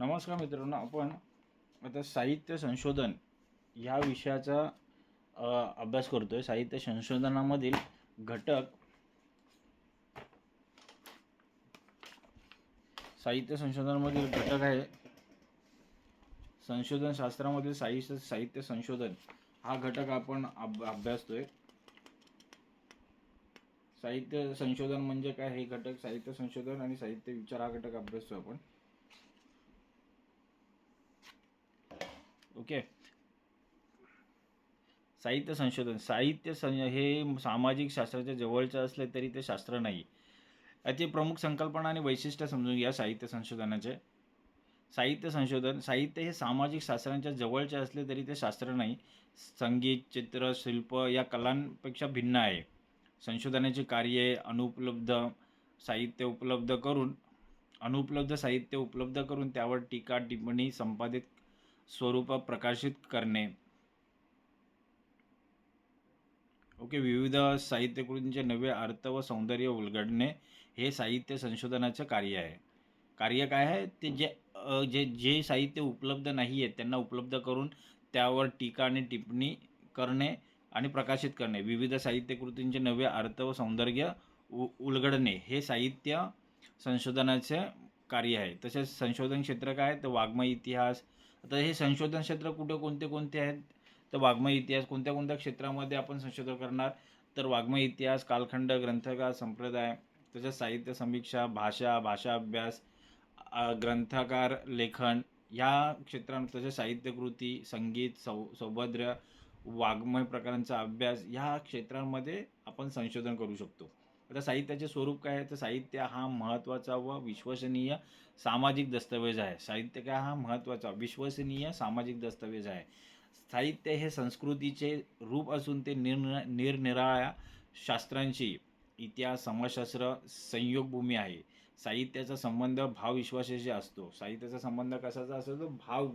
नमस्कार मित्रांनो आपण आता साहित्य संशोधन ह्या विषयाचा अभ्यास अभ्यास करतोय. साहित्य संशोधनामधील घटक साहित्य संशोधनामधील घटक आहे. संशोधन शास्त्रामधील साहित्य साहित्य संशोधन हा घटक आपण अभ्यासतोय. साहित्य संशोधन म्हणजे काय? हे घटक साहित्य संशोधन आणि साहित्य विचार हा घटक अभ्यासतो आपण. ओके. साहित्य संशोधन. साहित्य सं हे सामाजिक शास्त्राच्या जवळचे असले तरी ते शास्त्र नाही. याची प्रमुख संकल्पना आणि वैशिष्ट्य समजून घ्या साहित्य संशोधनाचे. साहित्य संशोधन साहित्य हे सामाजिक शास्त्रांच्या जवळचे असले तरी ते शास्त्र नाही. संगीत चित्र शिल्प या कलांपेक्षा भिन्न आहे. संशोधनाची कार्ये अनुपलब्ध साहित्य उपलब्ध करून अनुपलब्ध साहित्य उपलब्ध करून त्यावर टीका टिप्पणी संपादित स्वरूपात प्रकाशित करणे. ओके विविध साहित्यकृतींचे नवे अर्थ व सौंदर्य उलगडणे हे साहित्य संशोधनाचं कार्य आहे. कार्य काय आहे? ते जे जे जे साहित्य उपलब्ध नाही आहे त्यांना उपलब्ध करून त्यावर टीका आणि टिप्पणी करणे आणि प्रकाशित करणे. विविध साहित्यकृतींचे नवे अर्थ व सौंदर्य उ उलगडणे हे साहित्य संशोधनाचे कार्य आहे. तसेच संशोधन क्षेत्र काय आहे? तर वाङ्मय इतिहास आता हे संशोधन क्षेत्र कुठे कोणते कोणते आहेत? तर वाङ्मय इतिहास कोणत्या कोणत्या क्षेत्रामध्ये आपण संशोधन करणार? तर वाङ्मय इतिहास कालखंड ग्रंथकार संप्रदाय तसेच साहित्य समीक्षा भाषा भाषा अभ्यास ग्रंथकार लेखन ह्या क्षेत्रां तसेच साहित्यकृती संगीत सौ सौभद्र वाङ्मय प्रकारांचा अभ्यास ह्या क्षेत्रांमध्ये आपण संशोधन करू शकतो. आता साहित्याचे स्वरूप काय आहे? तर साहित्य हा महत्त्वाचा व विश्वसनीय सामाजिक दस्तऐवज आहे. साहित्य काय? हा महत्त्वाचा विश्वसनीय सामाजिक दस्तऐवज आहे. साहित्य हे संस्कृतीचे रूप असून ते निरनिरा निरनिराळ्या शास्त्रांशी इतिहास समाजशास्त्र संयोगभूमी आहे. साहित्याचा संबंध भावविश्वासाशी असतो. साहित्याचा संबंध कशाचा असतो? तो भाव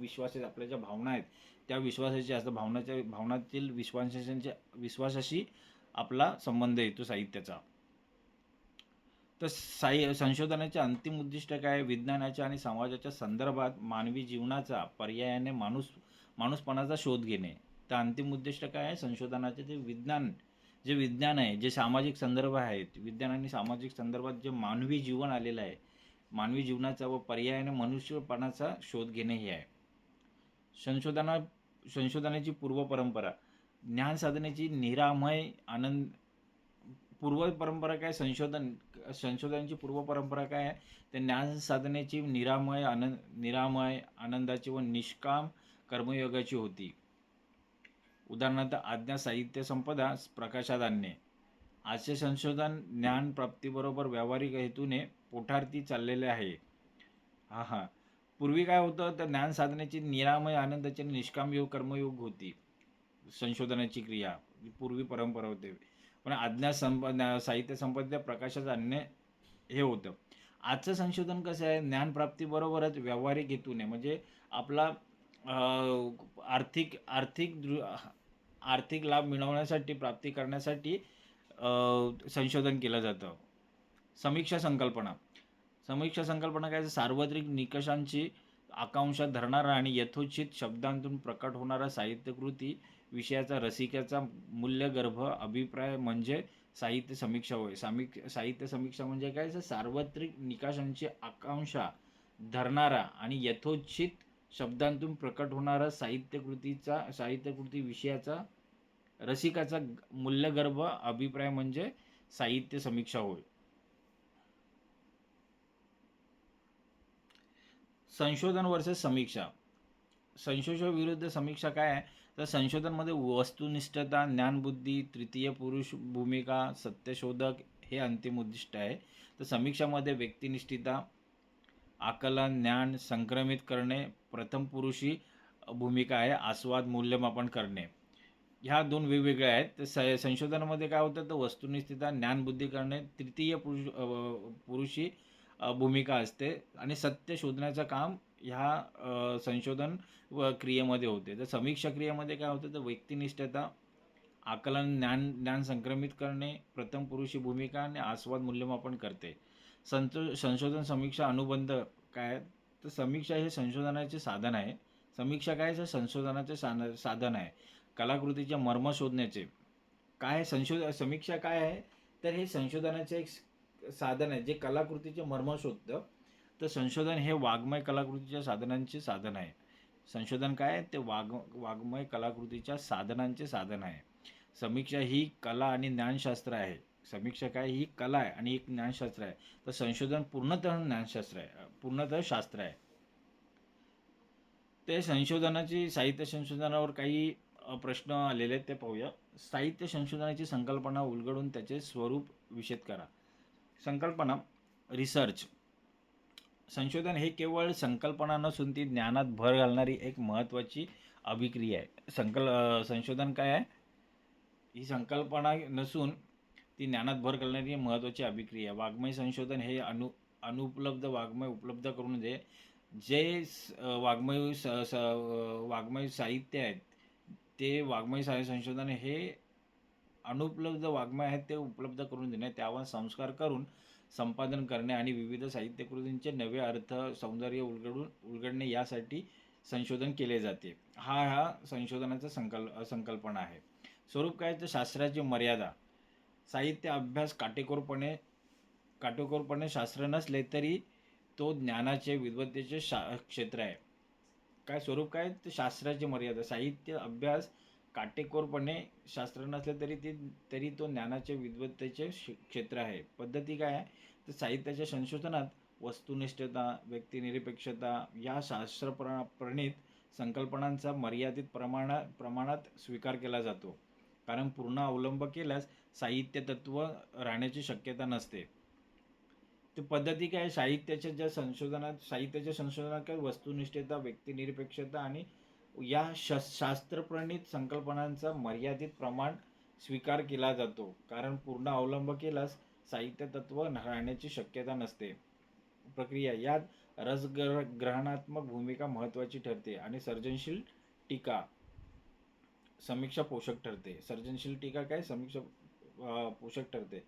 आपल्या ज्या भावना आहेत. त्या विश्वासाशी असतो भावनाच्या भावनातील विश्वासाच्या विश्वासाशी आपला संबंध येतो साहित्याचा. तर साई संशोधनाचे अंतिम उद्दिष्ट काय? आहे? विज्ञानाच्या आणि समाजाच्या संदर्भात मानवी जीवनाचा पर्यायाने माणूस माणूसपणाचा शोध घेणे. तर अंतिम उद्दिष्ट काय आहे? संशोधनाचे जे विज्ञान जे विज्ञान आहे जे सामाजिक संदर्भ आहेत विज्ञान आणि सामाजिक संदर्भात जे मानवी जीवन आलेलं आहे मानवी जीवनाचा व पर्यायाने मनुष्यपणाचा शोध घेणे हे आहे. संशोधना संशोधनाची पूर्व परंपरा. ज्ञान साधनेची निरामय आनंद पूर्व परंपरा काय? संशोधन संशोधनाची पूर्व परंपरा काय आहे? तर ज्ञान साधनेची निरामय आनंद निरामय आनंदाची व निष्काम कर्मयोगाची होती. उदाहरणार्थ आज्ञा साहित्य संपदा प्रकाशात आणणे. आजचे संशोधन ज्ञान प्राप्तीबरोबर व्यावहारिक हेतूने पोठारती चाललेले आहे. हा हा पूर्वी काय होतं? तर ज्ञान साधनेची निरामय आनंदाची निष्काम योग कर्मयोग होती. संशोधनाची क्रिया. पूर्वी परंपरा होते. पण आज्ञा संप साहित्य संपत्तीच्या प्रकाशात आणणे हे होतं. आजचं संशोधन कसं आहे? ज्ञानप्राप्तीबरोबरच व्यावहारिक हेतूने म्हणजे आपला आर्थिक आर्थिक दृ आर्थिक लाभ मिळवण्यासाठी प्राप्ती करण्यासाठी संशोधन केलं जातं. समीक्षा संकल्पना. समीक्षा संकल्पना काय? तर सार्वत्रिक निकषांची आकांक्षा धरणारा आणि यथोचित शब्दांतून प्रकट होणारा साहित्यकृती विषयाचा रसिकाचा मूल्यगर्भ अभिप्राय म्हणजे साहित्य समीक्षा होय. सामिक साहित्य समीक्षा म्हणजे काय? सार्वत्रिक निकषांची आकांक्षा धरणारा आणि यथोचित शब्दांतून प्रकट होणारा साहित्यकृतीचा साहित्यकृती विषयाचा रसिकाचा मूल्यगर्भ अभिप्राय म्हणजे साहित्य समीक्षा होय. संशोधन वर्सेस समीक्षा. संशोधन विरुद्ध समीक्षा काय आहे? तर संशोधनमध्ये वस्तुनिष्ठता ज्ञानबुद्धी तृतीय पुरुष भूमिका सत्यशोधक हे अंतिम उद्दिष्ट आहे. तर समीक्षामध्ये व्यक्तिनिष्ठता आकलन ज्ञान संक्रमित करणे प्रथम पुरुषी भूमिका आहे आस्वाद मूल्यमापन करणे. ह्या दोन वेगवेगळ्या आहेत. तर स संशोधनामध्ये काय होतं? तर वस्तुनिष्ठता ज्ञानबुद्धी करणे तृतीय पुरुष पुरुषी भूमिका असते. आणि सत्य शोधण्याचं काम ह्या संशोधन व क्रियेमध्ये होते. तर समीक्षा क्रियेमध्ये काय होतं? तर व्यक्तिनिष्ठता आकलन ज्ञान ज्ञान संक्रमित करणे प्रथम पुरुषी भूमिका आणि आस्वाद मूल्यमापन करते. संतो संशोधन समीक्षा अनुबंध काय तर समीक्षा हे संशोधनाचे साधन आहे. समीक्षा काय? आहे? संशोधनाचे सा साधन आहे. कलाकृतीचे मर्म शोधण्याचे. काय आहे? संशोध समीक्षा काय आहे? तर हे संशोधनाचे एक साधन आहे जे कलाकृतीचे मर्म शोधतं. तर संशोधन हे वाङ्मय कलाकृतीच्या साधनांचे साधन आहे. संशोधन काय आहे? ते वाग वाङ्मय कलाकृतीच्या साधनांचे साधन आहे. समीक्षा ही कला आणि ज्ञानशास्त्र आहे. समीक्षा काय? ही कला आहे आणि एक ज्ञानशास्त्र आहे. तर संशोधन पूर्णतः ज्ञानशास्त्र आहे. पूर्णतः शास्त्र आहे. ते संशोधनाची साहित्य संशोधनावर काही प्रश्न आलेले आहेत ते पाहूया. साहित्य संशोधनाची संकल्पना उलगडून त्याचे स्वरूप विषद करा. संकल्पना रिसर्च संशोधन हे केवळ संकल्पना नसून ती ज्ञानात भर घालणारी एक महत्त्वाची अभिक्रिया आहे. संकल संशोधन काय आहे? ही संकल्पना नसून ती ज्ञानात भर घालणारी एक महत्त्वाची अभिक्रिया आहे. वाङ्मय संशोधन हे अनु अनुपलब्ध वाङ्मय उपलब्ध करून दे जे स- वाङ्मय स स अ, वाङ्मय साहित्य आहेत ते वाङ्मय साहित्य संशोधन हे अनुपलब्ध वाङ्मय आहेत ते उपलब्ध करून देणे त्यावर संस्कार करून संपादन करणे आणि विविध साहित्यकृतींचे नवे अर्थ सौंदर्य उलगडून उलगडणे यासाठी संशोधन केले जाते. हा हा संशोधनाचा संकल्प संकल्पना आहे. स्वरूप काय? तर शास्त्राची मर्यादा. साहित्य अभ्यास काटेकोरपणे काटेकोरपणे शास्त्र नसले तरी तो ज्ञानाचे विद्वत्तेचे शा क्षेत्र आहे. काय स्वरूप काय? तर शास्त्राची मर्यादा. साहित्य अभ्यास काटेकोरपणे शास्त्र नसले तरी ते तरी तो ज्ञानाचे विद्वत्तेचे क्षेत्र आहे. पद्धती काय आहे? तर साहित्याच्या संशोधनात वस्तुनिष्ठता व्यक्तिनिरपेक्षता या शास्त्र प्र संकल्पनांचा मर्यादित प्रमाणा प्रमाणात स्वीकार केला जातो. कारण पूर्ण अवलंब केल्यास साहित्य तत्व राहण्याची शक्यता नसते. ते पद्धती काय? आहे? साहित्याच्या ज्या संशोधनात साहित्याच्या संशोधनात काय? वस्तुनिष्ठता व्यक्तिनिरपेक्षता आणि या श शास्त्रप्रणित संकल्पनांचा मर्यादित प्रमाण स्वीकार केला जातो. कारण पूर्ण अवलंब केल्यास साहित्य तत्व राहण्याची शक्यता नसते. प्रक्रिया यात रसग्र ग्रहणात्मक भूमिका महत्त्वाची ठरते आणि सर्जनशील टीका समीक्षा पोषक ठरते. सर्जनशील टीका काय? समीक्षा पोषक ठरते.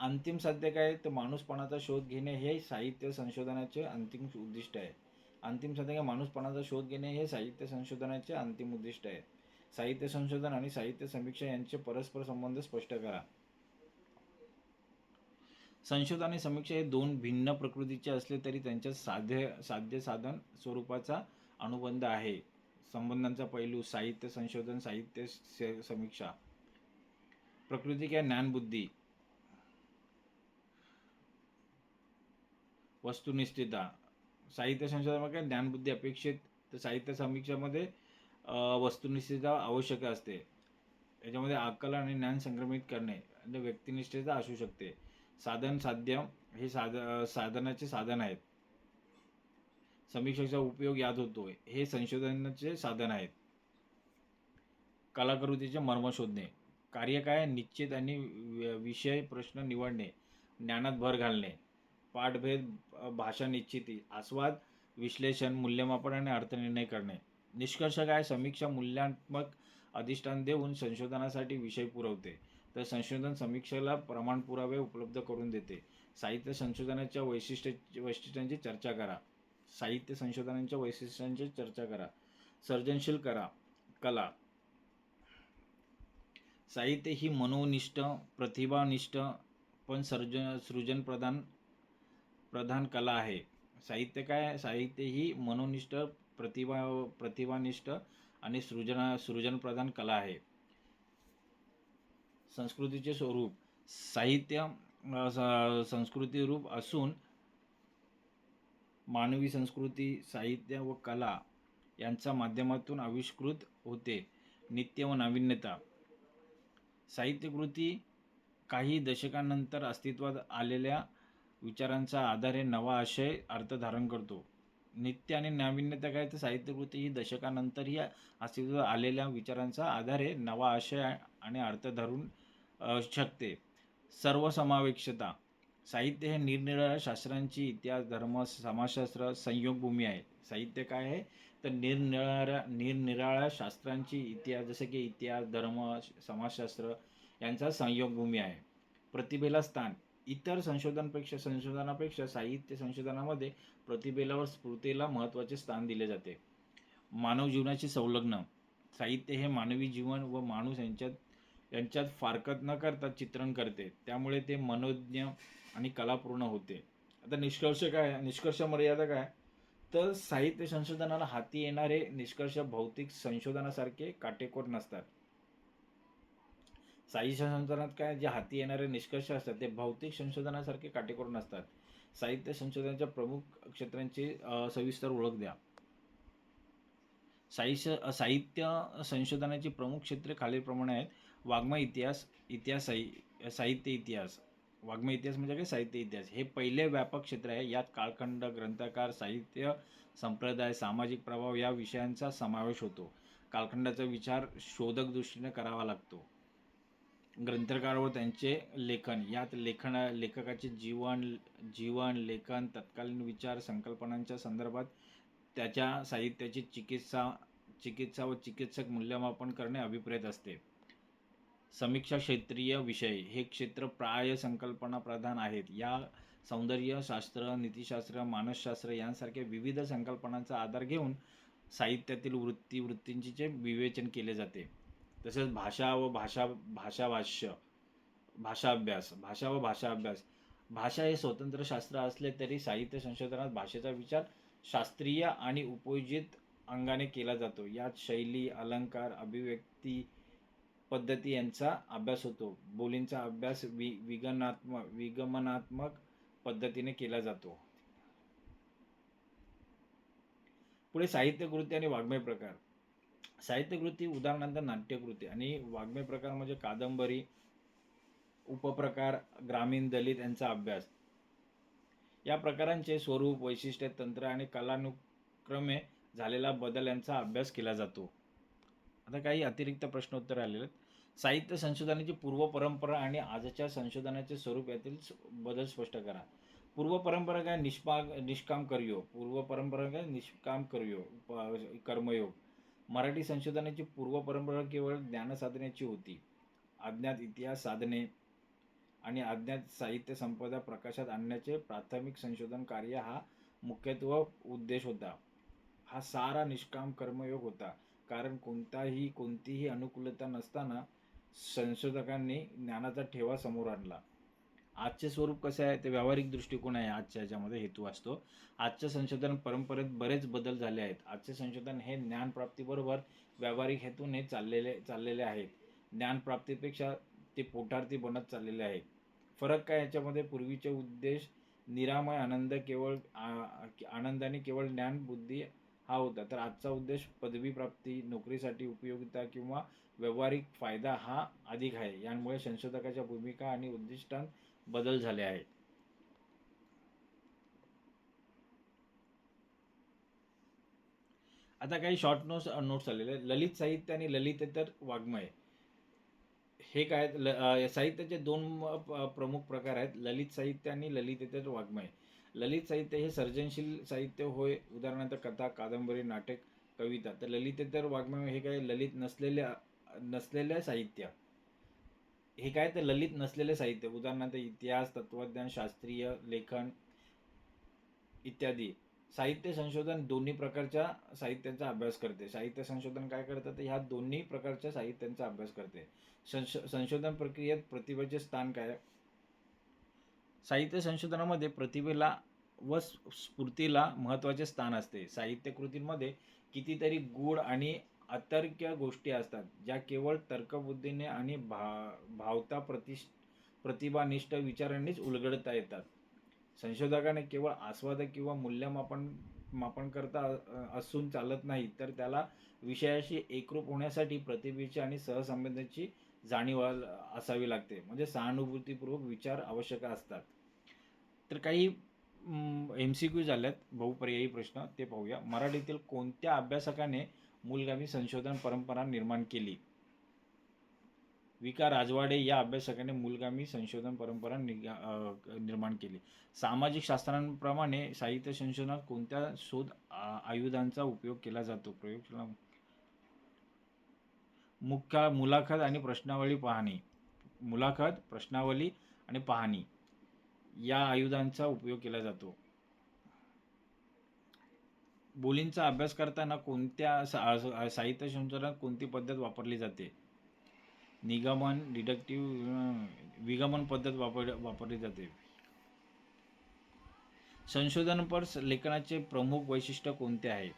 अंतिम साध्य काय? तर माणूसपणाचा शोध घेणे हे साहित्य संशोधनाचे अंतिम उद्दिष्ट आहे. अंतिम साध्य काय? माणूसपणाचा शोध घेणे हे साहित्य संशोधनाचे अंतिम उद्दिष्ट आहे. साहित्य संशोधन आणि साहित्य समीक्षा यांचे परस्पर संबंध स्पष्ट करा. संशोधन आणि समीक्षा हे दोन भिन्न प्रकृतीचे असले तरी त्यांच्या साध्य साध्य साधन स्वरूपाचा अनुबंध आहे. संबंधांचा पैलू साहित्य संशोधन साहित्य समीक्षा. प्रकृती किंवा ज्ञानबुद्धी वस्तुनिष्ठता साहित्य संशोधनामध्ये ज्ञानबुद्धी अपेक्षित? तर साहित्य समीक्षामध्ये अ, वस्तुनिष्ठता आवश्यक असते. याच्यामध्ये आकलन आणि ज्ञान संक्रमित करणे आणि व्यक्तिनिष्ठता असू शकते. साधन साध्य हे साध साधनाचे साधन आहेत. समीक्षेचा उपयोग यात होतो. हे संशोधनाचे साधन आहेत. कलाकृतीचे मर्म शोधणे कार्य काय निश्चित आणि वि- विषय प्रश्न निवडणे ज्ञानात भर घालणे पाठभेद भाषा निश्चिती आस्वाद विश्लेषण मूल्यमापन आणि अर्थनिर्णय करणे. निष्कर्ष काय? समीक्षा मूल्यांत्मक अधिष्ठान देऊन संशोधनासाठी विषय पुरवते. तर संशोधन समीक्षेला प्रमाण पुरावे उपलब्ध करून देते. साहित्य संशोधनाच्या वैशिष्ट्य वैशिष्ट्यांची चर्चा करा. साहित्य संशोधनाच्या वैशिष्ट्यांची चर्चा करा. सर्जनशील करा. कला. साहित्य ही मनोनिष्ठ प्रतिभानिष्ठ पण सर्जन सृजन प्रधान प्रधान कला आहे. साहित्य काय? साहित्य ही मनोनिष्ठ प्रतिभा प्रतिभानिष्ठ आणि सृजना सृजन प्रधान कला आहे. संस्कृतीचे स्वरूप साहित्य संस्कृती रूप असून मानवी संस्कृती साहित्य व कला यांच्या माध्यमातून आविष्कृत होते. नित्य व नाविन्यता. साहित्यकृती काही दशकांनंतर अस्तित्वात आलेल्या विचारांच्या आधारे नवा आशय अर्थ धारण करतो. नित्य आणि नाविन्यता काय तर साहित्यकृती ही दशकानंतरही अस्तित्वात आलेल्या विचारांच्या आधारे नवा आशय आणि अर्थ धरून शकते. सर्वसमावेक्षता. साहित्य हे निरनिराळ्या शास्त्रांची इतिहास धर्म समाजशास्त्र संयोगभूमी आहे. साहित्य काय आहे? तर निरनिराळ्या निरनिराळ्या शास्त्रांची इतिहास जसे की इतिहास धर्म समाजशास्त्र यांचा संयोगभूमी आहे. प्रतिभेला स्थान. इतर संशोधनापेक्षा संशोधनापेक्षा साहित्य संशोधनामध्ये प्रतिभेला व स्फूर्तीला महत्त्वाचे स्थान दिले जाते. मानव जीवनाची संलग्न. साहित्य हे मानवी जीवन व माणूस यांच्यात यांच्यात फारकत न करता चित्रण करते. त्यामुळे ते मनोज्ञ आणि कलापूर्ण होते. आता निष्कर्ष काय निष्कर्ष मर्यादा काय तर साहित्य संशोधनाला हाती येणारे निष्कर्ष भौतिक संशोधनासारखे काटेकोर नसतात. साहित्य संशोधनात काय? जे हाती येणारे निष्कर्ष असतात ते भौतिक संशोधनासारखे काटेकोर नसतात. साहित्य संशोधनाच्या प्रमुख क्षेत्रांची सविस्तर ओळख द्या. साहित्य साहित्य संशोधनाची प्रमुख क्षेत्रे खालीलप्रमाणे आहेत. वाङ्मय इतिहास इतिहास साहि साहित्य इतिहास. वाङ्मय इतिहास म्हणजे काय? साहित्य इतिहास. हे पहिले व्यापक क्षेत्र आहे. यात काळखंड ग्रंथकार साहित्य संप्रदाय सामाजिक प्रभाव या विषयांचा समावेश होतो. कालखंडाचा विचार शोधक दृष्टीने करावा लागतो. ग्रंथकार व त्यांचे लेखन यात लेखन लेखकाचे जीवन जीवन लेखन तत्कालीन विचार संकल्पनांच्या संदर्भात त्याच्या साहित्याची चिकित्सा चिकित्सा व चिकित्सक मूल्यमापन करणे अभिप्रेत असते. समीक्षा क्षेत्रीय विषय हे क्षेत्र प्राय संकल्पना प्रधान आहेत. या सौंदर्यशास्त्र नीतिशास्त्र मानसशास्त्र यांसारख्या विविध संकल्पनांचा आधार घेऊन साहित्यातील वृत्ती वृत्तींचे विवेचन केले जाते. तसेच भाषा व भाषा भाषाभाष्य भाषा अभ्यास भाषा व भाषा अभ्यास भाषा हे स्वतंत्र शास्त्र असले तरी साहित्य संशोधनात भाषेचा विचार शास्त्रीय आणि उपयोजित अंगाने केला जातो. यात शैली अलंकार अभिव्यक्ती पद्धती यांचा अभ्यास होतो. बोलींचा अभ्यास वि विगनात्मक विगमनात्मक पद्धतीने केला जातो. पुढे साहित्यकृती आणि वाङ्मय प्रकार. साहित्यकृती उदाहरणार्थ नाट्यकृती आणि वाङ्मय प्रकार म्हणजे कादंबरी उपप्रकार ग्रामीण दलित यांचा अभ्यास. या प्रकारांचे स्वरूप वैशिष्ट्य तंत्र आणि कलानुक्रमे झालेला बदल यांचा अभ्यास केला जातो. आता काही अतिरिक्त प्रश्नोत्तर आलेले आहेत. साहित्य संशोधनाची पूर्व परंपरा आणि आजच्या संशोधनाचे स्वरूप यातील बदल स्पष्ट करा. पूर्व परंपरा काय? निष्पा निष्काम करयोग पूर्व परंपरा काय? निष्काम करयोग कर्मयोग. मराठी संशोधनाची पूर्व परंपरा केवळ ज्ञानसाधनेची होती. अज्ञात इतिहास साधने आणि अज्ञात साहित्य संपदा प्रकाशात आणण्याचे प्राथमिक संशोधन कार्य हा मुख्यत्व उद्देश होता. हा सारा निष्काम कर्मयोग होता. कारण कोणताही कोणतीही अनुकूलता नसताना संशोधकांनी ज्ञानाचा ठेवा समोर आणला. आजचे स्वरूप कसं आहे? ते व्यावहारिक दृष्टिकोन आहे. आजच्या याच्यामध्ये हेतू असतो. आजच्या संशोधन परंपरेत बरेच बदल झाले आहेत. आजचे संशोधन हे ज्ञानप्राप्तीबरोबर व्यावहारिक हेतूने चाललेले चाललेले आहेत. ज्ञानप्राप्तीपेक्षा ते पोटार्थी बनत चाललेले आहेत. फरक काय याच्यामध्ये? पूर्वीचे उद्देश निरामय आनंद केवळ आनंदाने केवळ ज्ञान बुद्धी हा होता. तर आजचा उद्देश पदवी प्राप्ती नोकरीसाठी उपयोगिता किंवा व्यावहारिक फायदा हा अधिक आहे. यामुळे संशोधकाच्या भूमिका आणि उद्दिष्टांत बदल झाले आहेत. आता काही शॉर्ट नोट्स नोट्स आलेले ललित साहित्य आणि ललितेतर वाङ्मय. हे काय ल साहित्याचे दोन प्रमुख प्रकार आहेत. ललित साहित्य आणि ललितेतर वाङ्मय. ललित साहित्य हे सर्जनशील साहित्य होय. उदाहरणार्थ कथा कादंबरी नाटक कविता. तर ललितेतर वाङ्मय हे काय? ललित नसलेले नसलेले साहित्य. हे काय तर ललित नसलेले साहित्य उदाहरणार्थ इतिहास तत्वज्ञान शास्त्रीय लेखन इत्यादी. साहित्य संशोधन दोन्ही प्रकारच्या साहित्यांचा अभ्यास करते. साहित्य संशोधन काय करतं? तर ह्या दोन्ही प्रकारच्या साहित्यांचा अभ्यास करते. संश संशोधन प्रक्रियेत प्रतिभेचे स्थान काय? साहित्य संशोधनामध्ये प्रतिभेला व स्फूर्तीला महत्त्वाचे स्थान असते. साहित्य कृतींमध्ये कितीतरी गूढ आणि अतर्क्य गोष्टी असतात ज्या केवळ तर्कबुद्धीने आणि भा भावता प्रतिष्ठ प्रतिभानिष्ठ विचारांनीच उलगडता येतात. संशोधकाने केवळ आस्वादक किंवा मूल्यमापन मापन करता असून चालत नाही तर त्याला विषयाशी एकरूप होण्यासाठी प्रतिभेची आणि सहसंबंधाची जाणीव असावी लागते. म्हणजे सहानुभूतीपूर्वक विचार आवश्यक असतात. तर काही एम सी क्यू झाल्यात बहुपर्यायी प्रश्न ते पाहूया. मराठीतील कोणत्या अभ्यासकाने मूलगामी संशोधन परंपरा निर्माण केली. विका राजवाडे या अभ्यासकाने मूलगामी संशोधन परंपरा निगा- निर्माण केली. सामाजिक शास्त्रांप्रमाणे साहित्य संशोधनात कोणत्या शोध आयुधांचा उपयोग केला जातो? प्रयोगशाळा मुख्य मुलाखत आणि प्रश्नावली पाहणी. मुलाखत प्रश्नावली आणि पाहणी या आयुधांचा उपयोग केला जातो. बोलींचा अभ्यास करताना कोणत्या सा- साहित्य संशोधनात कोणती पद्धत वापरली जाते? निगमन डिडक्टिव्ह विगमन पद्धत वापर वापरली जाते. संशोधनपर लेखनाचे प्रमुख वैशिष्ट्य कोणते आहे?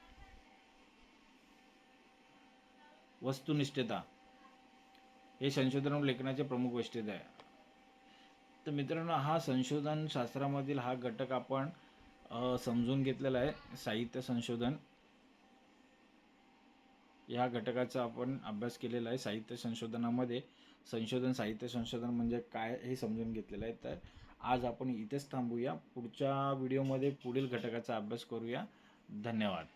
वस्तुनिष्ठता. हे संशोधन लेखनाचे प्रमुख वैशिष्ट्य आहे. तर मित्रांनो हा संशोधन शास्त्रामधील हा घटक आपण समजून घेतलेलं आहे. साहित्य संशोधन या घटकाचा आपण अभ्यास केलेला आहे. साहित्य संशोधनामध्ये संशोधन साहित्य संशोधन म्हणजे काय हे समजून घेतलेलं आहे. तर आज आपण इथेच थांबूया. पुढच्या व्हिडिओमध्ये पुढील घटकाचा अभ्यास करूया. धन्यवाद.